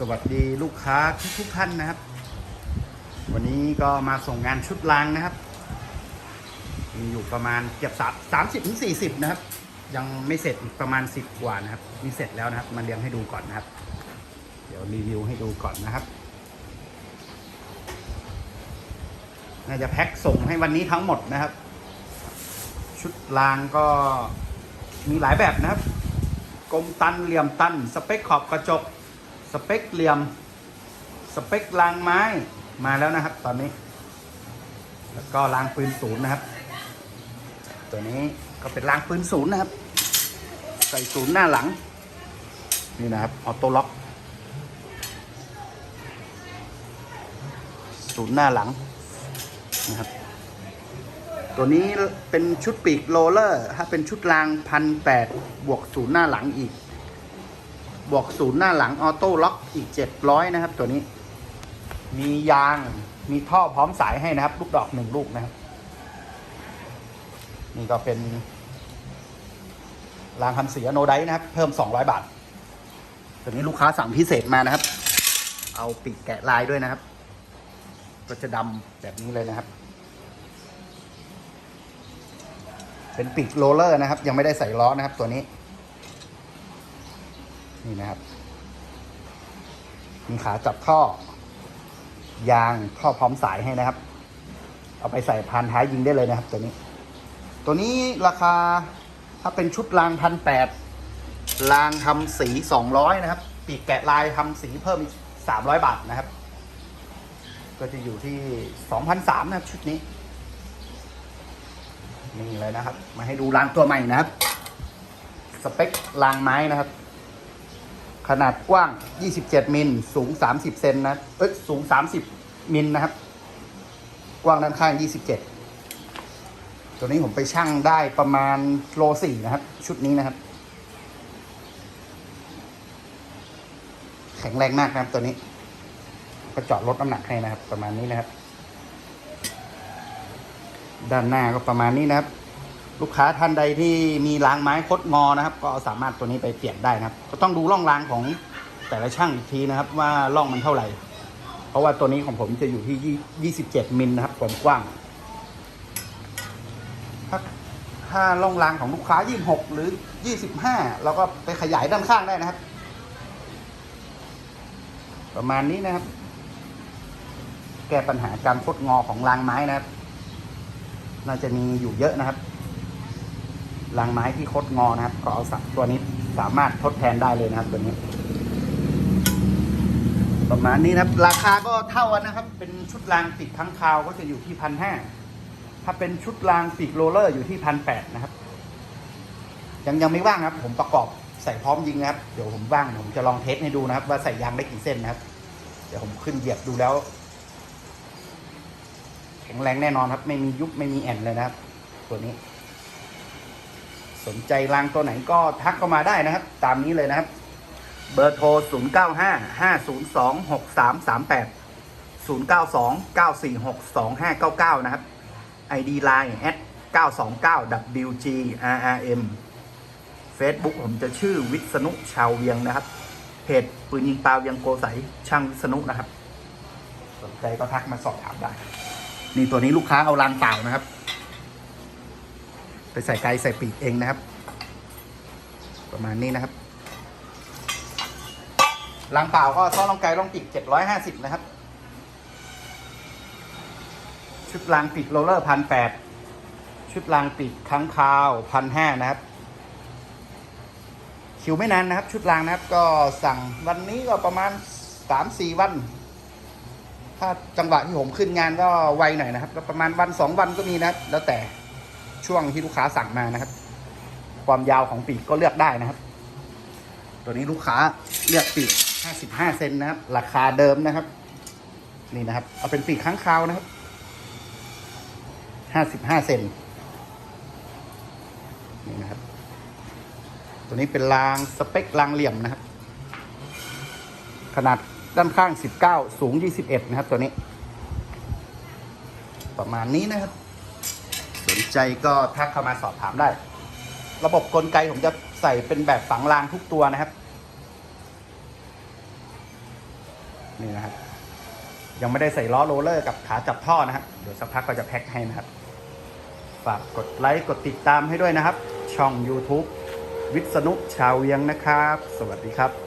สวัสดีลูกค้าทุกทุกท่านนะครับ วันนี้ก็มาส่งงานชุดรางนะครับ มีอยู่ประมาณเกือบสามสามสิบถึงสี่สิบนะครับ ยังไม่เสร็จอีกประมาณสิบกว่านะครับมีเสร็จแล้วนะครับ มาเรียงให้ดูก่อนนะครับ เดี๋ยวรีวิวให้ดูก่อนนะครับน่าจะแพ็คส่งให้วันนี้ทั้งหมดนะครับ ชุดรางก็มีหลายแบบนะครับกลมตันเหลี่ยมตัน สเปคขอบกระจก สเปคเหลี่ยม สเปครางไม้มาแล้วนะครับ ตอนนี้ แล้วก็รางปืนศูนย์นะครับ ตัวนี้ก็เป็นรางปืนศูนย์นะครับ ใส่ศูนย์หน้าหลัง นี่นะครับออโต้ล็อกศูนย์หน้าหลังนะครับ ตัวนี้เป็นชุดปีกโรเลอร์ ถ้าเป็นชุดรางพันแปดบวกศูนย์หน้าหลังอีก บวกศูนย์หน้าหลังออโต้ล็อกอีกเจ็ดร้อยนะครับ ตัวนี้ มียางมีท่อพร้อมสายให้นะครับ ลูกดอกหนึ่งลูกนะครับ นี่ก็เป็นรางคันเสียโนไดนะครับ เพิ่มสองร้อยบาท ตัวนี้ลูกค้าสั่งพิเศษมานะครับ เอาปีกแกะลายด้วยนะครับ ก็จะดำแบบนี้เลยนะครับ เป็นปีกโรลเลอร์นะครับ ยังไม่ได้ใส่ล้อนะครับตัวนี้ นี่นะครับ มีขาจับท่อ ยางท่อพร้อมสายให้นะครับ เอาไปใส่พานท้ายยิงได้เลยนะครับ ตัวนี้ ตัวนี้ราคาถ้าเป็นชุดรางพันแปดรางทำสีสองร้อยนะครับ ปีกแกะลายทำสีเพิ่มอีกสามร้อยบาทนะครับ ก็จะอยู่ที่สองพันสามนะครับ ชุดนี้นี่เลยนะครับ มาให้ดูรางตัวใหม่นะครับ สเปครางไม้นะครับ ขนาดกว้าง 27 มิล สูง 30 เซนนะ เอ้ย สูง 30 มิลนะครับ กว้างด้านข้าง 27 ตัวนี้ผมไปชั่งได้ประมาณโลสี่นะครับ ชุดนี้นะครับ แข็งแรงมากนะครับตัวนี้ ก็เจาะลดน้ำหนักให้นะครับ ประมาณนี้นะครับ ด้านหน้าก็ประมาณนี้นะครับ ลูกค้าท่านใดที่มีรางไม้คดงอนะครับ ก็สามารถตัวนี้ไปเปลี่ยนได้นะครับ ก็ต้องดูร่องรางของแต่ละช่างอีกทีนะครับ ว่าร่องมันเท่าไหร่ เพราะว่าตัวนี้ของผมจะอยู่ที่ 27 มิลนะครับความกว้างถ้าถ้าร่องรางของลูกค้า 26 หรือ 25 เราก็ไปขยายด้านข้างได้นะครับ ประมาณนี้นะครับ แก้ปัญหาการคดงอของรางไม้นะครับ น่าจะมีอยู่เยอะนะครับ รางไม้ที่คดงอนะครับ ก็เอาสักตัวนี้สามารถทดแทนได้เลยนะครับตัวนี้ ประมาณนี้นะครับ ราคาก็เท่ากันนะครับ เป็นชุดรางติดทั้งคาวก็จะอยู่ที่พันห้าถ้าเป็นชุดรางปีกโรลเลอร์อยู่ที่พันแปดนะครับ ยังยังไม่ว่างครับ ผมประกอบใส่พร้อมยิงนะครับ เดี๋ยวผมว่างผมจะลองเทสให้ดูนะครับ ว่าใส่ยางได้กี่เส้นนะครับ เดี๋ยวผมขึ้นเหยียบดูแล้ว แข็งแรงแน่นอนครับ ไม่มียุบไม่มีแอนเลยนะครับ ตัวนี้ สนใจรางตัวไหนก็ทักเข้ามาได้นะครับ ตามนี้เลยนะครับ เบอร์โทร 0 9 5 5 0 2 6 3 3 8 0 9 2 9 4 6 2 5 9 9 นะครับ ID Line at 929 WGRRM Facebook ผมจะชื่อวิษณุชาวเวียงนะครับ เพจปืนยิงปลาเวียงโกใสช่างวิษณุนะครับ สนใจก็ทักมาสอบถามได้ นี่ตัวนี้ลูกค้าเอารางเปล่านะครับ ไปใส่ไกลใส่ปีกเองนะครับ ประมาณนี้นะครับรางเปล่าก็ซ่อนลองไกลลองปีกเจ็ดร้อยห้าสิบนะครับ ชุดรางปีกโรลเลอร์พันแปดชุดรางปีกค้างคาวพันห้านะครับ คิวไม่นานนะครับ ชุดรางนะครับ ก็สั่งวันนี้ก็ประมาณสามสี่วัน ถ้าจังหวะที่ผมขึ้นงานก็ไวหน่อยนะครับ ก็ประมาณวันสองวันก็มีนะแล้วแต่ ช่วงที่ลูกค้าสั่งมานะครับ ความยาวของปีกก็เลือกได้นะครับ ตัวนี้ลูกค้าเลือกปีก 55 เซนนะครับ ราคาเดิมนะครับ นี่นะครับ เอาเป็นปีกค้างคาวนะครับ 55 เซนนี่นะครับ ตัวนี้เป็นรางสเปครางเหลี่ยมนะครับ ขนาดด้านข้าง 19 สูง 21 นะครับ ตัวนี้ ประมาณนี้นะครับ สนใจก็ทักเข้ามาสอบถามได้ ระบบกลไกผมจะใส่เป็นแบบฝังรางทุกตัวนะครับ นี่นะครับ ยังไม่ได้ใส่ล้อโรลเลอร์กับขาจับท่อนะครับ เดี๋ยวสักพักก็จะแพ็คให้นะครับ ฝากกดไลค์กดติดตามให้ด้วยนะครับ ช่อง YouTube วิษณุชาวเวียงนะครับ สวัสดีครับ